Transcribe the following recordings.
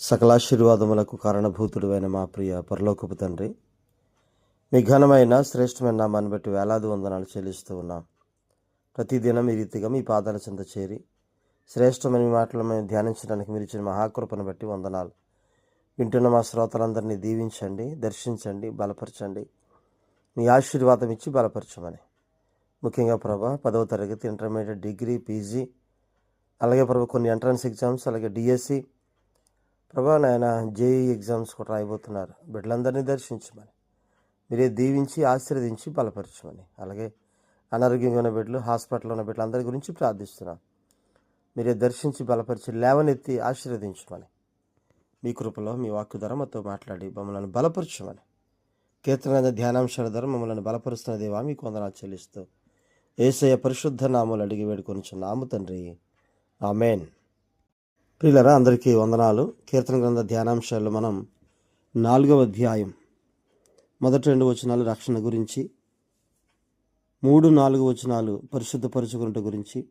సకలాశీర్వాదములకు కారణభూతుడువైన మా ప్రియ పరలోకపు తండ్రి మీ ఘనమైన శ్రేష్టమైన నామాన్ని బట్టి వేలాది వందనాలు చెల్లిస్తూ ఉన్నాం. ప్రతిదినం ఈ రీతిగా మీ పాదాల చెంత చేరి శ్రేష్టమైన మాటలు మేము ధ్యానించడానికి మీరు ఇచ్చిన మహాకృపను బట్టి వందనాలు. వింటున్న మా శ్రోతలందరినీ దీవించండి దర్శించండి బలపరచండి. మీ ఆశీర్వాదం ఇచ్చి బలపరచమని. ముఖ్యంగా ప్రభా పదవ తరగతి ఇంటర్మీడియట్ డిగ్రీ పీజీ అలాగే ప్రభు కొన్ని ఎంట్రన్స్ ఎగ్జామ్స్ అలాగే డిఎస్సి ప్రభా నాయన జేఈ ఎగ్జామ్స్ కూడా రాయబోతున్నారు. బిడ్డలందరినీ దర్శించమని మీరే దీవించి ఆశీర్వదించి బలపరచమని అలాగే అనారోగ్యంగా ఉన్న బిడ్డలు హాస్పిటల్లో ఉన్న బిడ్డలందరి గురించి ప్రార్థిస్తున్నాం. మీరే దర్శించి బలపరిచి లేవనెత్తి ఆశీర్వదించమని మీ కృపలో మీ వాక్కు ద్వారా మాతో మాట్లాడి మమ్మల్ని బలపరచమని కీర్తన ధ్యానాంశాల ద్వారా మమ్మల్ని బలపరుస్తున్న దేవా మీకు వందనాలు చెల్లిస్తూ ఏసయ పరిశుద్ధ నామలు అడిగి వేడుకొని నాము తండ్రి. ఆమెన్. ప్రియులరా అందరికీ వందనాలు. కీర్తన గ్రంథ ధ్యానాంశాల్లో మనం నాలుగవ అధ్యాయం మొదటి రెండు వచనాలు రక్షణ గురించి మూడు నాలుగు వచనాలు పరిశుద్ధపరచుకున్నట గురించి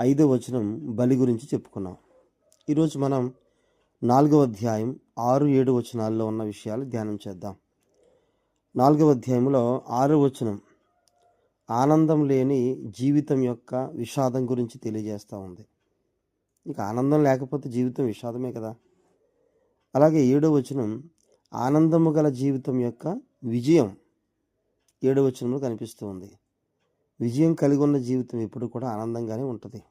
ఐదో వచనం బలి గురించి చెప్పుకున్నాం. ఈరోజు మనం నాలుగవ అధ్యాయం ఆరు ఏడు వచనాల్లో ఉన్న విషయాలు ధ్యానం చేద్దాం. నాలుగవ అధ్యాయంలో ఆరో వచనం ఆనందం లేని జీవితం యొక్క విషాదం గురించి తెలియజేస్తూ ఉంది. ఇంకా ఆనందం లేకపోతే జీవితం విషాదమే కదా. అలాగే ఏడో వచనం ఆనందము గల జీవితం యొక్క విజయం ఏడో వచనంలో కనిపిస్తూ ఉంది. విజయం కలిగి ఉన్న జీవితం ఎప్పుడు కూడా ఆనందంగానే ఉంటుంది.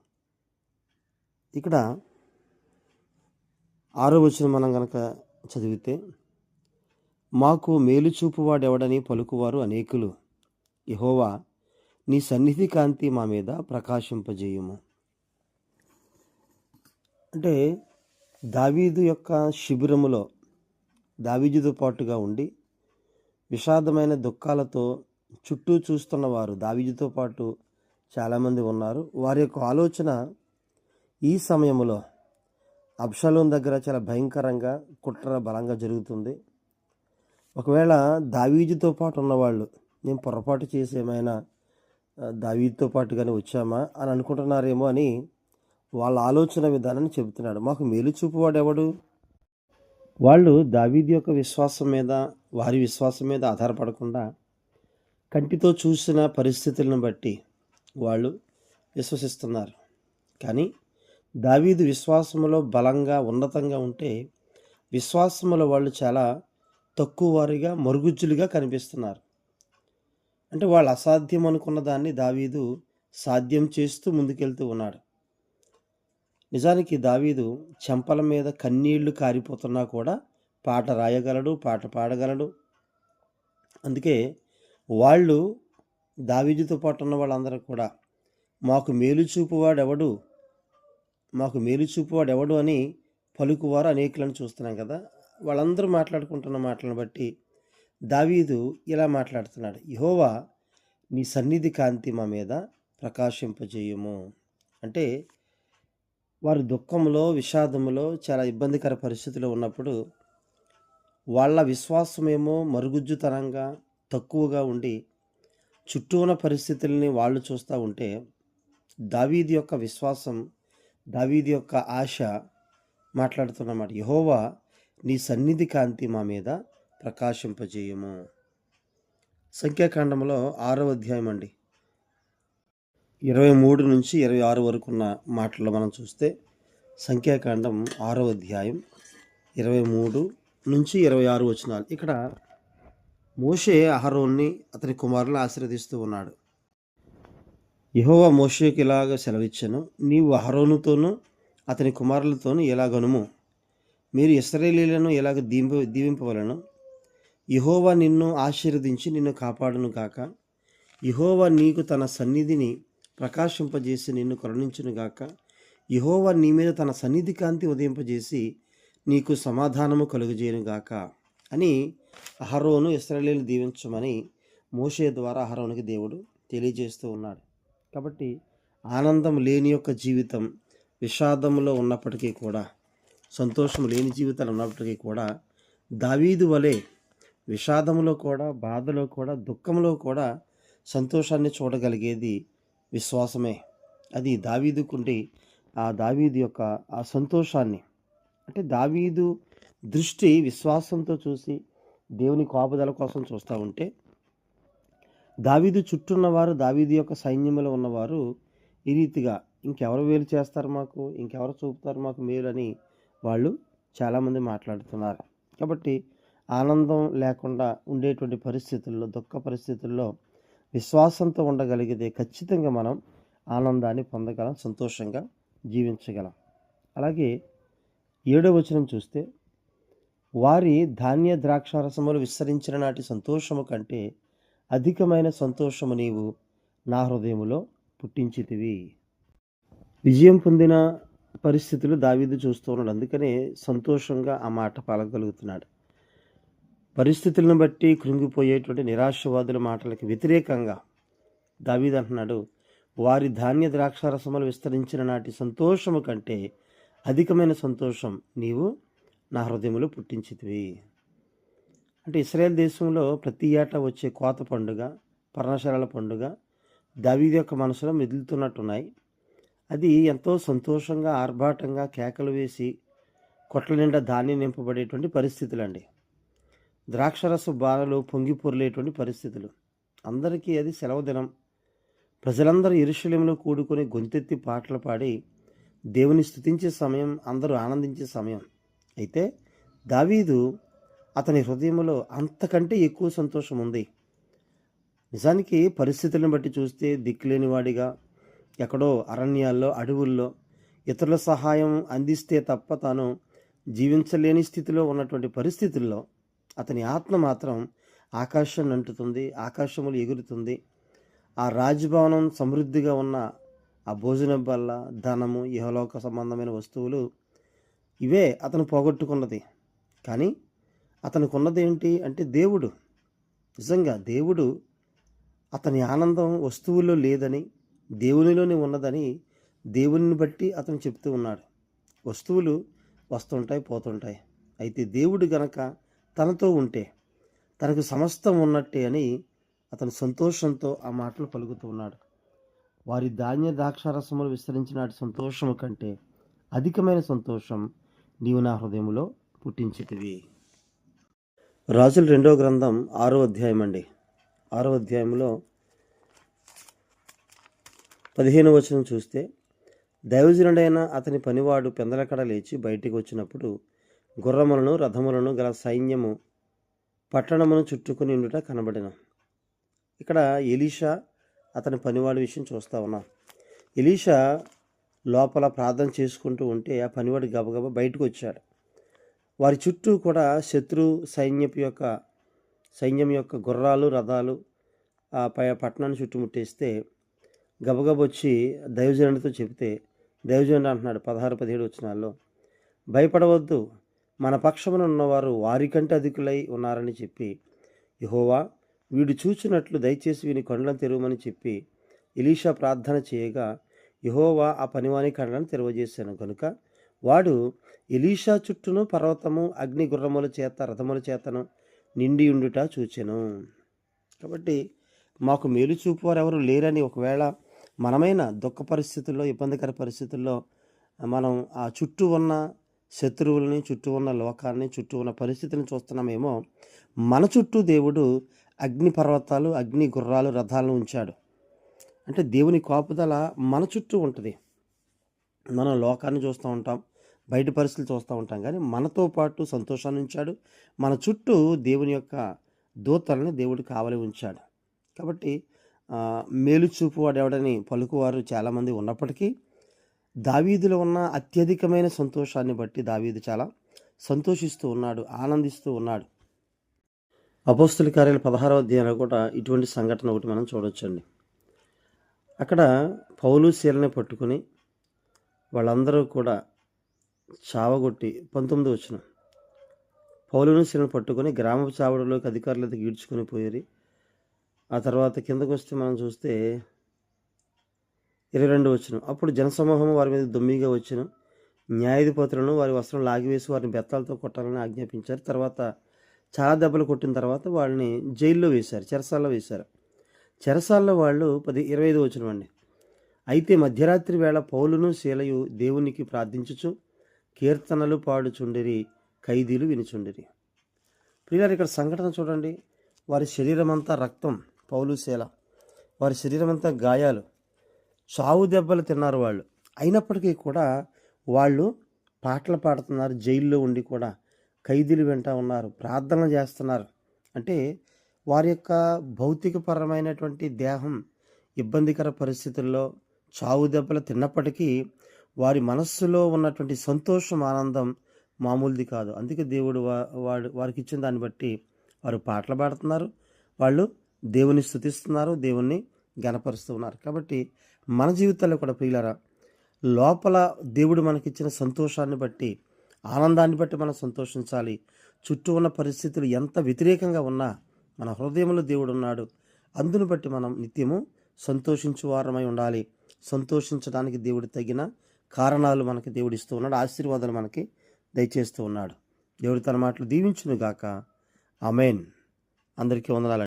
ఇక్కడ ఆరో వచనం మనం కనుక చదివితే మాకు మేలు చూపువాడెవడని పలుకువారు అనేకులు. యహోవా నీ సన్నిధి కాంతి మా మీద ప్రకాశింపజేయము. అంటే దావీదు యొక్క శిబిరములో దావీదుతో పాటుగా ఉండి విషాదమైన దుఃఖాలతో చుట్టూ చూస్తున్న వారు దావీదుతో పాటు చాలామంది ఉన్నారు. వారి యొక్క ఆలోచన ఈ సమయంలో అబ్షలోం దగ్గర చాలా భయంకరంగా కుట్ర బలంగా జరుగుతుంది. ఒకవేళ దావీజుతో పాటు ఉన్నవాళ్ళు మేము పొరపాటు చేసి ఏమైనా దావీతో దావీదుతో పాటుగానే వచ్చామా? అని అనుకుంటున్నారేమో అని వాళ్ళ ఆలోచన విధానాన్ని చెబుతున్నాడు. మాకు మేలు చూపువాడు ఎవడు? వాళ్ళు దావీది యొక్క విశ్వాసం మీద వారి విశ్వాసం మీద ఆధారపడకుండా కంటితో చూసిన పరిస్థితులను బట్టి వాళ్ళు విశ్వసిస్తున్నారు. కానీ దావీదు విశ్వాసములో బలంగా ఉన్నతంగా ఉంటే విశ్వాసములో వాళ్ళు చాలా తక్కువ వారిగా మరుగుజ్జులుగా కనిపిస్తున్నారు. అంటే వాళ్ళు అసాధ్యం అనుకున్న దాన్ని దావీదు సాధ్యం చేస్తూ ముందుకెళ్తూ ఉన్నాడు. నిజానికి దావీదు చెంపల మీద కన్నీళ్ళు కారిపోతున్నా కూడా పాట రాయగలడు పాట పాడగలడు. అందుకే వాళ్ళు దావీదుతో పాటు ఉన్న వాళ్ళందరూ కూడా మాకు మేలు మాకు మేలు అని పలుకువారు అనేకులను చూస్తున్నాం కదా. వాళ్ళందరూ మాట్లాడుకుంటున్న మాటలను బట్టి దావీదు ఇలా మాట్లాడుతున్నాడు యహోవా నీ సన్నిధి కాంతి మా మీద ప్రకాశింపజేయము. అంటే వారు దుఃఖంలో విషాదములో చాలా ఇబ్బందికర పరిస్థితిలో ఉన్నప్పుడు వాళ్ళ విశ్వాసమేమో మరుగుజ్జుతనంగా తక్కువగా ఉండి చుట్టూ ఉన్న పరిస్థితుల్ని వాళ్ళు చూస్తూ ఉంటే దావీది యొక్క విశ్వాసం దావీది యొక్క ఆశ మాట్లాడుతున్నమాట. యహోవా నీ సన్నిధి కాంతి మా మీద ప్రకాశింపజేయము. సంఖ్యాకాండంలో ఆరవ అధ్యాయం అండి ఇరవై మూడు నుంచి ఇరవై ఆరు వరకు ఉన్న మాటలు మనం చూస్తే సంఖ్యాకాండం ఆరో అధ్యాయం ఇరవై మూడు నుంచి ఇరవై ఆరు వచనాలు. ఇక్కడ మోషే అహరోన్ని అతని కుమారులను ఆశీర్వదిస్తూ ఉన్నాడు. యహోవ మోషేకి ఇలాగ సెలవిచ్చాను నీవు అహరోనుతోనూ అతని కుమారులతోనూ ఎలాగనుము? మీరు ఇస్రాయేలీలను ఎలాగ దీంప దీవింపవలను? యహోవా నిన్ను ఆశీర్వదించి నిన్ను కాపాడును కాక యహోవా నీకు తన సన్నిధిని ప్రకాశింపజేసి నిన్ను కరుణించునుగాక. గాక నీ మీద తన సన్నిధి కాంతి ఉదయింపజేసి నీకు సమాధానము కలుగజేయను గాక అని అహరోను ఇస్రాయేలీని దీవించమని మోషే ద్వారా అహరోనికి దేవుడు తెలియజేస్తూ ఉన్నాడు. కాబట్టి ఆనందం లేని యొక్క జీవితం విషాదంలో ఉన్నప్పటికీ కూడా సంతోషం లేని జీవితాలు ఉన్నప్పటికీ కూడా దావీదు వలె విషాదంలో కూడా బాధలో కూడా దుఃఖంలో కూడా సంతోషాన్ని చూడగలిగేది విశ్వాసమే. అది దావీదుకుంటే ఆ దావీదు యొక్క ఆ సంతోషాన్ని. అంటే దావీదు దృష్టి విశ్వాసంతో చూసి దేవుని కాపుదల కోసం చూస్తూ ఉంటే దావీదు చుట్టూన్నవారు దావీదు యొక్క సైన్యంలో ఉన్నవారు ఈ రీతిగా ఇంకెవరు వేలు చేస్తారు మాకు ఇంకెవరు చూపుతారు మాకు మేలు అని వాళ్ళు చాలామంది మాట్లాడుతున్నారు. కాబట్టి ఆనందం లేకుండా ఉండేటువంటి పరిస్థితుల్లో దుఃఖ పరిస్థితుల్లో విశ్వాసంతో ఉండగలిగితే ఖచ్చితంగా మనం ఆనందాన్ని పొందగలం సంతోషంగా జీవించగలం. అలాగే ఏడవ వచనం చూస్తే వారి ధాన్య ద్రాక్షారసములు విస్తరించిన నాటి సంతోషము కంటే అధికమైన సంతోషము నీవు నా హృదయములో పుట్టించితివి. విజయం పొందిన పరిస్థితులు దావీదు చూస్తూ ఉన్నాడు. అందుకనే సంతోషంగా ఆ మాట పలకగలుగుతున్నాడు. పరిస్థితులను బట్టి కృంగిపోయేటువంటి నిరాశవాదుల మాటలకి వ్యతిరేకంగా దావీద్ అంటున్నాడు వారి ధాన్య ద్రాక్షారసములు విస్తరించిన నాటి సంతోషము కంటే అధికమైన సంతోషం నీవు నా హృదయములు పుట్టించితివి. అంటే ఇస్రాయేల్ దేశంలో ప్రతి ఏటా వచ్చే కోత పండుగ పర్ణశాలల పండుగ దావీదు యొక్క మనసులో మెదులుతున్నట్టున్నాయి. అది ఎంతో సంతోషంగా ఆర్భాటంగా కేకలు వేసి కొట్ల నిండా ధాన్యం నింపబడేటువంటి పరిస్థితులండి. ద్రాక్షరస బాలలు పొంగిపొర్లేటువంటి పరిస్థితులు. అందరికీ అది సెలవు దినం. ప్రజలందరూ ఇరుషులంలో కూడుకొని గొంతెత్తి పాటలు పాడి దేవుని స్థుతించే సమయం అందరూ ఆనందించే సమయం. అయితే దావీదు అతని హృదయంలో అంతకంటే ఎక్కువ సంతోషం ఉంది. నిజానికి పరిస్థితులను బట్టి చూస్తే దిక్కులేనివాడిగా ఎక్కడో అరణ్యాల్లో అడవుల్లో ఇతరుల సహాయం అందిస్తే తప్ప తాను జీవించలేని స్థితిలో ఉన్నటువంటి పరిస్థితుల్లో అతని ఆత్మ మాత్రం ఆకాశం అంటుతుంది ఆకాశములు ఎగురుతుంది. ఆ రాజభవనం సమృద్ధిగా ఉన్న ఆ భోజనం వల్ల ధనము ఇహలోక సంబంధమైన వస్తువులు ఇవే అతను పోగొట్టుకున్నది. కానీ అతనికి ఏంటి అంటే దేవుడు. నిజంగా దేవుడు అతని ఆనందం వస్తువుల్లో లేదని దేవునిలోనే ఉన్నదని దేవుని బట్టి అతను చెప్తూ ఉన్నాడు. వస్తువులు వస్తుంటాయి పోతుంటాయి. అయితే దేవుడు గనక తనతో ఉంటే తనకు సమస్తం ఉన్నట్టే అని అతను సంతోషంతో ఆ మాటలు పలుకుతూ ఉన్నాడు. వారి ధాన్య ద్రాక్షారసములు విస్తరించిన సంతోషము కంటే అధికమైన సంతోషం నీవు నా హృదయంలో పుట్టించితివి. రాజుల రెండో గ్రంథం ఆరో అధ్యాయం అండి. ఆరో అధ్యాయంలో పదిహేను వచనం చూస్తే దైవజనుడైన అతని పనివాడు పెందలకడ లేచి బయటికి వచ్చినప్పుడు గుర్రములను రథములను గల సైన్యము పట్టణమును చుట్టుకుని ఉండుట కనబడిన. ఇక్కడ ఎలీషా అతని పనివాడి విషయం చూస్తా ఉన్నాం. ఎలీషా లోపల ప్రార్థన చేసుకుంటూ ఉంటే ఆ పనివాడు గబగబా బయటకు వచ్చాడు. వారి చుట్టూ కూడా శత్రు సైన్యపు యొక్క సైన్యం యొక్క గుర్రాలు రథాలు ఆ పై పట్టణాన్ని చుట్టుముట్టేస్తే గబగబొచ్చి దైవజనుడితో చెబితే దైవజనుడు అంటున్నాడు పదహారు పదిహేడు వచ్చినాల్లో భయపడవద్దు. మన పక్షమున ఉన్నవారు వారికంటే అధికులై ఉన్నారని చెప్పి యహోవా వీడు చూచినట్లు దయచేసి వీని కండ్లను తెరవమని చెప్పి ఎలీషా ప్రార్థన చేయగా యహోవా ఆ పనివాని కండ్లను తెరవజేశాను. కనుక వాడు ఎలీషా చుట్టూను పర్వతము అగ్ని గుర్రముల చేత రథముల చేతను నిండి ఉండుట చూచెను. కాబట్టి మాకు మేలు చూపువారు ఎవరు లేరని ఒకవేళ మనమైన దుఃఖ పరిస్థితుల్లో ఇబ్బందికర పరిస్థితుల్లో మనం ఆ చుట్టూ ఉన్న శత్రువులని చుట్టూ ఉన్న లోకాన్ని చుట్టూ ఉన్న పరిస్థితిని చూస్తున్నామేమో మన చుట్టూ దేవుడు అగ్ని పర్వతాలు అగ్ని గుర్రాలు రథాలను ఉంచాడు. అంటే దేవుని కాపుదల మన చుట్టూ ఉంటుంది. మనం లోకాన్ని చూస్తూ ఉంటాం బయట పరిస్థితులు చూస్తూ ఉంటాం కానీ మనతో పాటు సంతోషాన్ని ఉంచాడు. మన చుట్టూ దేవుని యొక్క దూతలని దేవుడు కావలి ఉంచాడు. కాబట్టి మేలుచూపు మేలు ఎవడని పలుకువారు చాలామంది ఉన్నప్పటికీ దావీదులో ఉన్న అత్యధికమైన సంతోషాన్ని బట్టి దావీదు చాలా సంతోషిస్తూ ఉన్నాడు ఆనందిస్తూ ఉన్నాడు. అపోస్తుల కార్యాల పదహారవ అధ్యాయంలో కూడా ఇటువంటి సంఘటన ఒకటి మనం చూడొచ్చండి. అక్కడ పౌలు శీలని పట్టుకుని వాళ్ళందరూ కూడా చావగొట్టి పంతొమ్మిది వచ్చిన పౌలును శీలను పట్టుకొని గ్రామ అధికారులు అధికారులతో ఈడ్చుకొని పోయి ఆ తర్వాత కిందకు వస్తే మనం చూస్తే ఇరవై రెండు వచ్చిన. అప్పుడు జనసమూహం వారి మీద దొమ్మిగా వచ్చిన. న్యాయాధిపతులను వారి వస్త్రం లాగివేసి వారిని బెత్తాలతో కొట్టాలని ఆజ్ఞాపించారు. తర్వాత చాలా దెబ్బలు కొట్టిన తర్వాత వాళ్ళని జైల్లో వేశారు చెరసాల్లో వేశారు. చెరసాల్లో వాళ్ళు పది ఇరవై ఐదు వచ్చినవండి అయితే మధ్యరాత్రి వేళ పౌలును శీలయు దేవునికి ప్రార్థించుచు కీర్తనలు పాడుచుండిరి ఖైదీలు వినుచుండిరి. ప్రియులారు ఇక్కడ సంఘటన చూడండి. వారి శరీరం అంతా రక్తం పౌలుశీల వారి శరీరమంతా గాయాలు. చావు దెబ్బలు తిన్నారు వాళ్ళు. అయినప్పటికీ కూడా వాళ్ళు పాటలు పాడుతున్నారు జైల్లో ఉండి కూడా ఖైదీలు వెంట ఉన్నారు ప్రార్థన చేస్తున్నారు. అంటే వారి యొక్క భౌతికపరమైనటువంటి దేహం ఇబ్బందికర పరిస్థితుల్లో చావు దెబ్బలు తిన్నప్పటికీ వారి మనస్సులో ఉన్నటువంటి సంతోషం ఆనందం మామూలుది కాదు. అందుకే దేవుడు వా- వాడు వారికి ఇచ్చిన దాన్ని బట్టి వారు పాటలు పాడుతున్నారు. వాళ్ళు దేవుని స్థుతిస్తున్నారు దేవుణ్ణి గణపరుస్తున్నారు కాబట్టి మన జీవితాల్లో కూడా ప్రియులరా లోపల దేవుడు మనకిచ్చిన సంతోషాన్ని బట్టి ఆనందాన్ని బట్టి మనం సంతోషించాలి. చుట్టూ ఉన్న పరిస్థితులు ఎంత వ్యతిరేకంగా ఉన్నా మన హృదయంలో దేవుడు ఉన్నాడు. అందును బట్టి మనం నిత్యము సంతోషించు వారమై ఉండాలి. సంతోషించడానికి దేవుడు తగిన కారణాలు మనకి దేవుడు ఇస్తూ ఉన్నాడు. ఆశీర్వాదాలు మనకి దయచేస్తూ ఉన్నాడు. దేవుడు తన మాటలు దీవించును గాక అమెన్ అందరికీ వందనాలు.